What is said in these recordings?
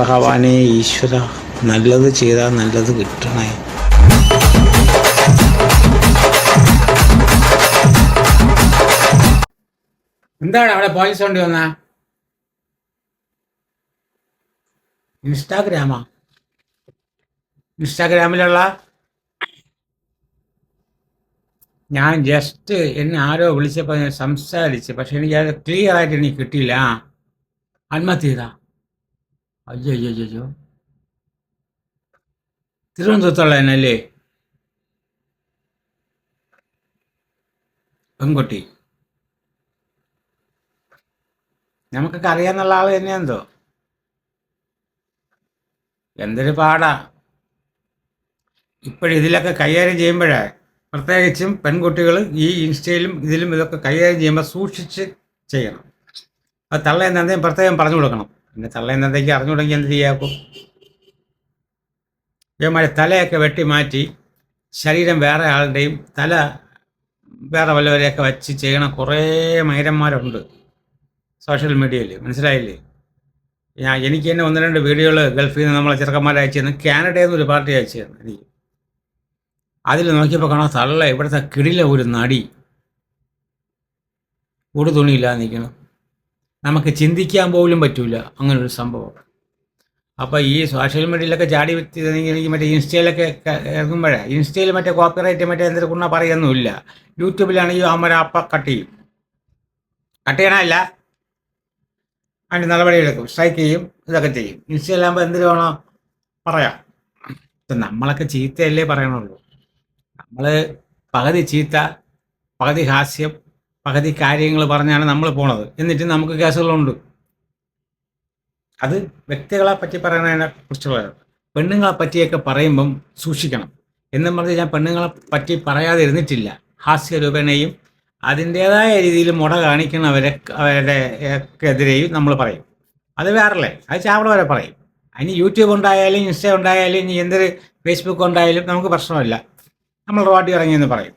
ഭഗവാനെ ഈശ്വര നല്ലത് ചെയ്താൽ നല്ലത് കിട്ടണേ. എന്താണ് അവിടെ പോലീസ് വണ്ടി വന്ന? ഇൻസ്റ്റാഗ്രാമാ? ഇൻസ്റ്റാഗ്രാമിലുള്ള ഞാൻ ജസ്റ്റ് എന്നെ ആരോ വിളിച്ചപ്പോൾ ഞാൻ സംസാരിച്ച് പക്ഷെ എനിക്ക് അത് ക്ലിയർ ആയിട്ട് എനിക്ക് കിട്ടിയില്ല. ആത്മഹത്യ ചെയ്താ. അയ്യോ അയ്യോ അയ്യോ, അയ്യോ തിരുവനന്തപുരത്തുള്ള എന്നല്ലേ പെൺകുട്ടി. നമുക്കൊക്കെ അറിയാന്നുള്ള ആൾ തന്നെയാണെന്തോ എന്തൊരു പാടാ. ഇപ്പോഴിതിലൊക്കെ കൈകാര്യം ചെയ്യുമ്പോഴേ പ്രത്യേകിച്ചും പെൺകുട്ടികൾ ഈ ഇൻസ്റ്റയിലും ഇതിലും ഇതൊക്കെ കൈകാര്യം ചെയ്യുമ്പോൾ സൂക്ഷിച്ച് ചെയ്യണം. അത് തള്ളയെന്ന് പ്രത്യേകം പറഞ്ഞു കൊടുക്കണം. പിന്നെ തള്ള അറിഞ്ഞു തുടങ്ങി എന്ത് ചെയ്യാക്കും? ഇവന്മാരെ തലയൊക്കെ വെട്ടി മാറ്റി ശരീരം വേറെ ആളുടെയും തല വേറെ വല്ലവരെയൊക്കെ വെച്ച് ചെയ്യണ കുറേ മൈരന്മാരുണ്ട് സോഷ്യൽ മീഡിയയിൽ. മനസ്സിലായില്ലേ? ഞാൻ എനിക്ക് തന്നെ ഒന്ന് രണ്ട് വീഡിയോകൾ ഗൾഫിൽ നിന്ന് നമ്മളെ ചെറുക്കന്മാരെ അയച്ചു തന്നു കാനഡയിൽ നിന്ന് ഒരു പാർട്ടി അയച്ചു തന്നു എനിക്ക്. അതിൽ നോക്കിയപ്പോൾ കാണാം തള്ള ഇവിടുത്തെ കിടില ഒരു നടി. ഒരു തുണിയില്ലാതെ നിൽക്കണം നമുക്ക് ചിന്തിക്കാൻ പോലും പറ്റൂല. അങ്ങനൊരു സംഭവം. അപ്പോൾ ഈ സോഷ്യൽ മീഡിയയിലൊക്കെ ചാടി വെച്ചിരുന്നെങ്കിൽ മറ്റേ ഇൻസ്റ്റയിലൊക്കെ ഇറങ്ങുമ്പോഴേ ഇൻസ്റ്റയിൽ മറ്റേ കോപ്പിറൈറ്റ് മറ്റേ എന്തൊരു പറയൊന്നുമില്ല. പറയുന്നില്ല യൂട്യൂബിലാണെങ്കിൽ അമ്മര അപ്പ കട്ട് ചെയ്യും. കട്ട് ചെയ്യണമല്ല അതിന്റെ നടപടിയെടുക്കും സ്ട്രൈക്ക് ചെയ്യും. ഇതൊക്കെ ചെയ്യും. ഇൻസ്റ്റയിലാകുമ്പോൾ എന്തിനു വേണോ പറയാം. ഇപ്പം നമ്മളൊക്കെ ചീത്തയല്ലേ പറയണുള്ളൂ. നമ്മൾ പകുതി ചീത്ത പകുതി ഹാസ്യം പകുതി കാര്യങ്ങൾ പറഞ്ഞാണ് നമ്മൾ പോണത്. എന്നിട്ട് നമുക്ക് കേസുകളുണ്ട്. അത് വ്യക്തികളെ പറ്റി പറയുന്നതിനെ കുറിച്ചുള്ള പെണ്ണുങ്ങളെ പറ്റിയൊക്കെ പറയുമ്പം സൂക്ഷിക്കണം. എന്നും പറഞ്ഞ് ഞാൻ പെണ്ണുങ്ങളെ പറ്റി പറയാതിരുന്നിട്ടില്ല. ഹാസ്യ ഹാസ്യരൂപേണയും അതിന്റെതായ രീതിയിൽ മുട കാണിക്കുന്നവരെ അവരുടെ എതിരെയും നമ്മൾ പറയും. അത് വേറല്ലേ? അത് ചാവള വരെ പറയും. അതിന് യൂട്യൂബ് ഉണ്ടായാലും ഇൻസ്റ്റ ഉണ്ടായാലും ഇനി എന്തൊരു ഫേസ്ബുക്ക് ഉണ്ടായാലും നമുക്ക് പ്രശ്നമില്ല. നമ്മൾ റോഡിൽ ഇറങ്ങിയെന്ന് പറയും.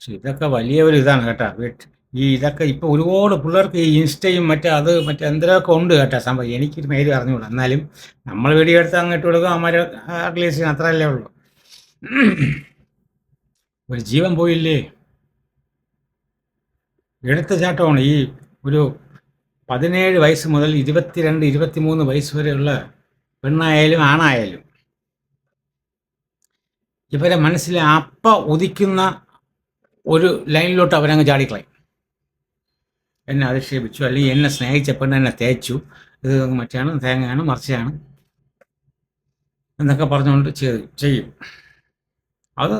പക്ഷെ ഇതൊക്കെ വലിയ ഒരു ഇതാണ് കേട്ടോ. ഈ ഇതൊക്കെ ഇപ്പോൾ ഒരുപാട് പിള്ളേർക്ക് ഈ ഇൻസ്റ്റയും മറ്റേ അത് മറ്റേ എന്തൊക്കെ ഉണ്ട് കേട്ടോ സംഭവം. എനിക്കൊരു പേര് അറിഞ്ഞുകൂടാ. എന്നാലും നമ്മൾ വീഡിയോ എടുത്ത് അങ്ങോട്ട് കൊടുക്കും അമ്മ അറ്റ്ലീസ്റ്റ് അത്രയല്ലേ ഉള്ളൂ. ഒരു ജീവൻ പോയില്ലേ? എടുത്ത ചാട്ടമാണ് ഈ ഒരു പതിനേഴ് വയസ്സ് മുതൽ ഇരുപത്തിരണ്ട് ഇരുപത്തിമൂന്ന് വയസ്സ് വരെയുള്ള പെണ്ണായാലും ആണായാലും ഇവരെ മനസ്സിലെ അപ്പ ഉദിക്കുന്ന ഒരു ലൈനിലോട്ട് അവരങ്ങ് ചാടിക്കളയും. എന്നെ അധിക്ഷേപിച്ചു അല്ലെങ്കിൽ എന്നെ സ്നേഹിച്ചപ്പോൾ എന്നെ തേച്ചു. ഇത് മറ്റാണ് തേങ്ങയാണ് മറിച്ചയാണ്. എന്നൊക്കെ പറഞ്ഞുകൊണ്ട് ചെയ്ത് ചെയ്യും. അത്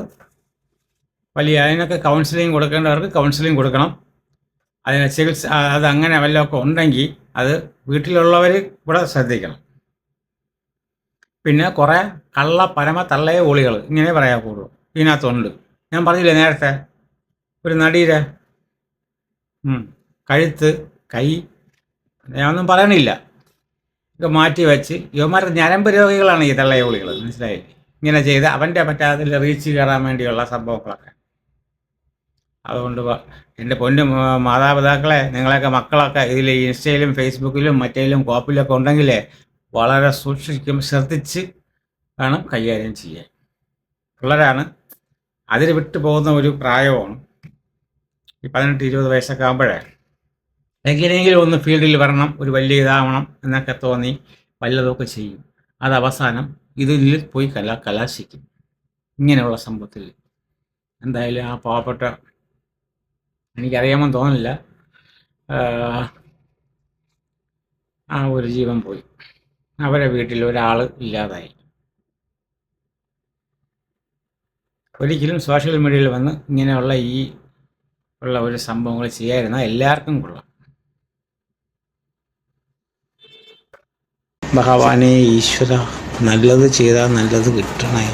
വലിയ അതിനൊക്കെ കൗൺസിലിംഗ് കൊടുക്കേണ്ടവർക്ക് കൗൺസിലിംഗ് കൊടുക്കണം. അതിന് ചികിത്സ അത് അങ്ങനെ വല്ലതൊക്കെ ഉണ്ടെങ്കിൽ അത് വീട്ടിലുള്ളവർ കൂടെ ശ്രദ്ധിക്കണം. പിന്നെ കുറേ കള്ള പരമ തള്ളയ ഗോളികൾ ഇങ്ങനെ പറയാൻ കൂടുള്ളൂ ഇതിനകത്തുണ്ട്. ഞാൻ പറഞ്ഞില്ലേ നേരത്തെ? ഒരു നടിയുടെ കഴുത്ത് കൈ ഞാനൊന്നും പറയണില്ല. ഇത് മാറ്റി വെച്ച് യുവമാരുടെ ഞരമ്പ് രോഗികളാണ് ഈ തള്ളയോളികൾ മനസ്സിലായി? മനസ്സിലായില്ലേ ഇങ്ങനെ ചെയ്ത് അവന്റെ മറ്റേ അതിൽ റീച്ച് കയറാൻ വേണ്ടിയുള്ള സംഭവങ്ങളൊക്കെ. അതുകൊണ്ട് എന്റെ പൊന്നു മാതാപിതാക്കളെ നിങ്ങളെയൊക്കെ മക്കളൊക്കെ ഇതിൽ ഇൻസ്റ്റയിലും ഫേസ്ബുക്കിലും മറ്റേലും കോപ്പിലൊക്കെ ഉണ്ടെങ്കിൽ വളരെ സൂക്ഷിക്കും ശ്രദ്ധിച്ച് വേണം കൈകാര്യം ചെയ്യാൻ. പിള്ളേരാണ് അതിൽ വിട്ടു പോകുന്ന ഒരു പ്രായമാണ്. ഈ പതിനെട്ട് ഇരുപത് വയസ്സൊക്കെ ആകുമ്പോഴേ എങ്ങനെയെങ്കിലും ഒന്ന് ഫീൽഡിൽ വരണം ഒരു വലിയ ഇതാവണം എന്നൊക്കെ തോന്നി വല്ലതൊക്കെ ചെയ്യും. അത് അവസാനം ഇതിൽ പോയി കലാ കലാശിക്കും. ഇങ്ങനെയുള്ള സംഭവത്തിൽ. എന്തായാലും ആ പാവപ്പെട്ട എനിക്കറിയാമെന്ന് തോന്നില്ല ആ, ഒരു ജീവൻ പോയി. അവരെ വീട്ടിൽ ഒരാൾ ഇല്ലാതായി. ഒരിക്കലും സോഷ്യൽ മീഡിയയിൽ വന്ന് ഇങ്ങനെയുള്ള ഈ ഉള്ള ഒരു സംഭവങ്ങൾ ചെയ്യായിരുന്ന എല്ലാവർക്കും കൊള്ളാം. ഭഗവാനെ ഈശ്വര നല്ലത് ചെയ്താൽ നല്ലത് കിട്ടണേ.